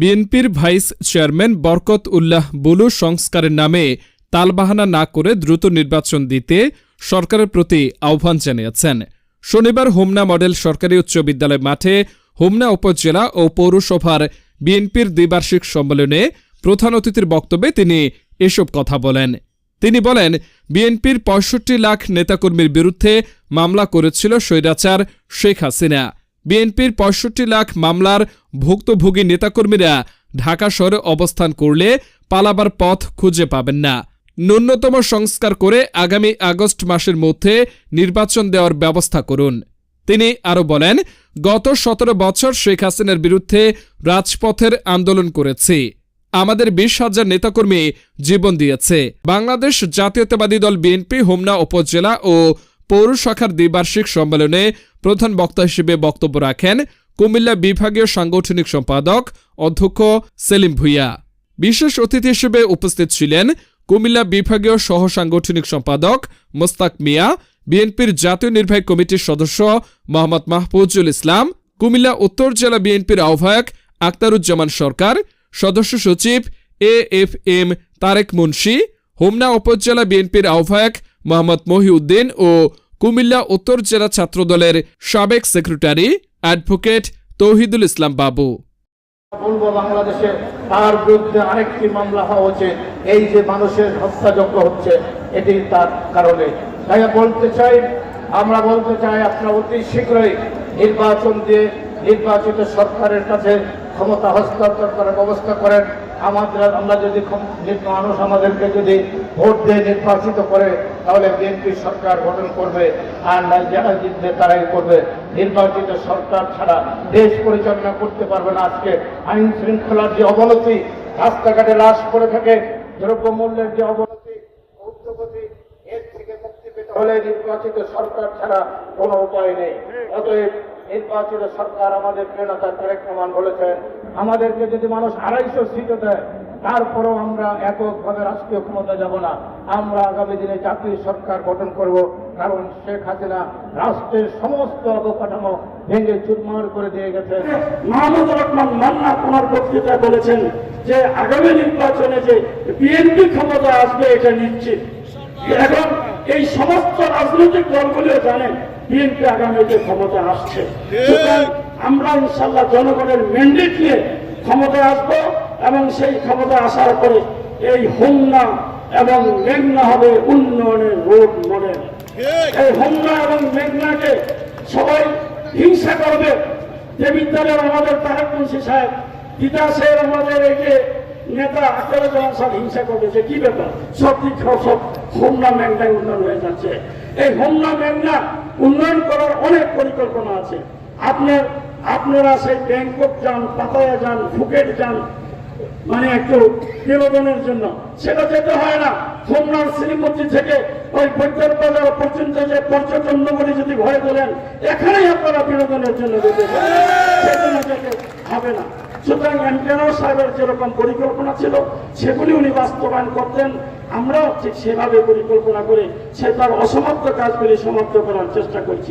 বিএনপির vice chairman Barkat Ullah Bulu সংস্কারের নামে তালবাহানা না করে দ্রুত নির্বাচন দিতে সরকারের প্রতি আহ্বান জানিয়েছেন। শনিবার হোমনা মডেল সরকারি উচ্চ বিদ্যালয় মাঠে হোমনা উপজেলা ও পৌরসভার বিএনপির দ্বিবার্ষিক সম্মেলনে প্রধান অতিথির বক্তব্যে তিনি এসব কথা বলেন। তিনি বলেন, বিএনপির পঁয়ষট্টি লাখ নেতাকর্মীর বিরুদ্ধে মামলা করেছিল স্বৈরাচার শেখ হাসিনা। বিএনপির পঁয়ষট্টি লাখ মামলার ভুক্তভোগী নেতাকর্মীরা ঢাকা শহরে অবস্থান করলে পালাবার পথ খুঁজে পাবেন না। ন্যূনতম সংস্কার করে আগামী আগস্ট মাসের মধ্যে নির্বাচন দেওয়ার ব্যবস্থা করুন। তিনি আরও বলেন, গত সতেরো বছর শেখ হাসিনার বিরুদ্ধে রাজপথের আন্দোলন করেছি। আমাদের বিশ হাজার নেতাকর্মী জীবন দিয়েছে। বাংলাদেশ জাতীয়তাবাদী দল বিএনপি, হোমনা উপজেলা ও পৌর শাখার দ্বিবার্ষিক সম্মেলনে প্রধান বক্তা হিসেবে বক্তব্য রাখেন কুমিল্লা বিভাগীয় সাংগঠনিক সম্পাদক অধ্যক্ষ সেলিম ভুইয়া। বিশেষ অতিথি হিসেবে উপস্থিত ছিলেন কুমিল্লা বিভাগীয় সহ সাংগঠনিক সম্পাদক মোস্তাক মিয়া, বিএনপির জাতীয় নির্বাহী কমিটির সদস্য মোহাম্মদ মাহফুজুল ইসলাম, কুমিল্লা উত্তর জেলা বিএনপির আহ্বায়ক আক্তারুজ্জামান সরকার, সদস্য সচিব A F M Tarek Munshi, Homna উপজেলা বিএনপির আহ্বায়ক মোহাম্মদ মহিউদ্দিন ও কুমিল্লা উত্তর জেলা ছাত্রদলের সাবেক সেক্রেটারি অ্যাডভোকেট তৌহিদুল ইসলাম বাবু। বলব বাংলাদেশে তার বিরুদ্ধে আরেকটি মামলা হওয়া উচিত। এই যে মানুষের হত্যাযজ্ঞ হচ্ছে, এটি তার কারণে। তাই বলতে চাই, আমরা বলতে চাই আপনারা অতি শীঘ্রই নির্বাচন দিয়ে নির্বাচিত সরকারের কাছে ক্ষমতা হস্তান্তর করার ব্যবস্থা করেন। আমাদের আমরা যদি মানুষ আমাদেরকে যদি ভোট দিয়ে নির্বাচিত করে তাহলে বিএনপি সরকার গঠন করবে আর না যারা জিতবে তারাই করবে। নির্বাচিত সরকার ছাড়া দেশ পরিচালনা করতে পারবে না আজকে। আইন শৃঙ্খলার যে অবনতি, রাস্তাঘাটে লাশ পড়ে থাকে, দ্রব্যমূল্যের যে অবনতি উদ্যোগতি এর থেকে মুক্তি পেতে হলে নির্বাচিত সরকার ছাড়া কোনো উপায় নেই। অতএব নির্বাচিত সরকার আমাদের প্রেরণা তারেক রহমান বলেছেন, আমাদেরকে যদি মানুষ আড়াইশো সিট দেয় তারপরেও আমরা এককভাবে রাষ্ট্রীয় ক্ষমতা যাব না। আমরা আগামী দিনে জাতীয় সরকার গঠন করব, কারণ শেখ হাসিনা রাষ্ট্রের সমস্ত অবকাঠামো ভেঙে চুরমার করে দিয়ে গেছে। মাহমুদ রহমান মান্না ওনার বক্তৃতায় বলেছেন যে আগামী নির্বাচনে যে বিএনপি ক্ষমতা আসবে, এটা নিশ্চিত। এখন এই সমস্ত রাজনৈতিক দলগুলিও জানে বিএনপি আগামীতে ক্ষমতা আসছে। আমরা ইনশাল্লাহ জনগণের ম্যান্ডেট নিয়ে ক্ষমতায় আসব। এবং সেই ক্ষমতা আসার পরে এই হোমনা এবং মেঘনা হবে উন্নয়নের রোড মডেল। এই হোমনা এবং মেঘনাকে সবাই হিংসা করবে। যে বিদ্যালয়ের আমাদের তারেক মুন্সি সাহেব তিতাসের আমাদের এই যে নেতা আখতারুজ্জামান সাহেব হিংসা করবে যে কি ব্যাপার? সব দিক সব হোমনা মেঘনায় উন্নয়ন হয়ে যাচ্ছে। এই হোমনা মেঘনা উন্নয়ন করার অনেক পরিকল্পনা আছে। আপনার আপনারা সেই ব্যাংকক যান পাতায়া যান ফুকেট যান মানে একটু বিনোদনের জন্য। সেটা যেতে হয় না। হোমনার শ্রীমতী থেকে ওই বৈদ্যর বাজার পর্যন্ত যে পর্যটন নগরী যদি ভরে তোলেন, এখানেই আপনারা বিনোদনের জন্য যেতে সেজন্য যেতে হবে না। সুতরাং এমকেনও সাহেবের যেরকম পরিকল্পনা ছিল, সেগুলি উনি বাস্তবায়ন করতেন। আমরাও ঠিক সেভাবে পরিকল্পনা করে সে তার অসমাপ্ত কাজগুলি সমাপ্ত করার চেষ্টা করছি।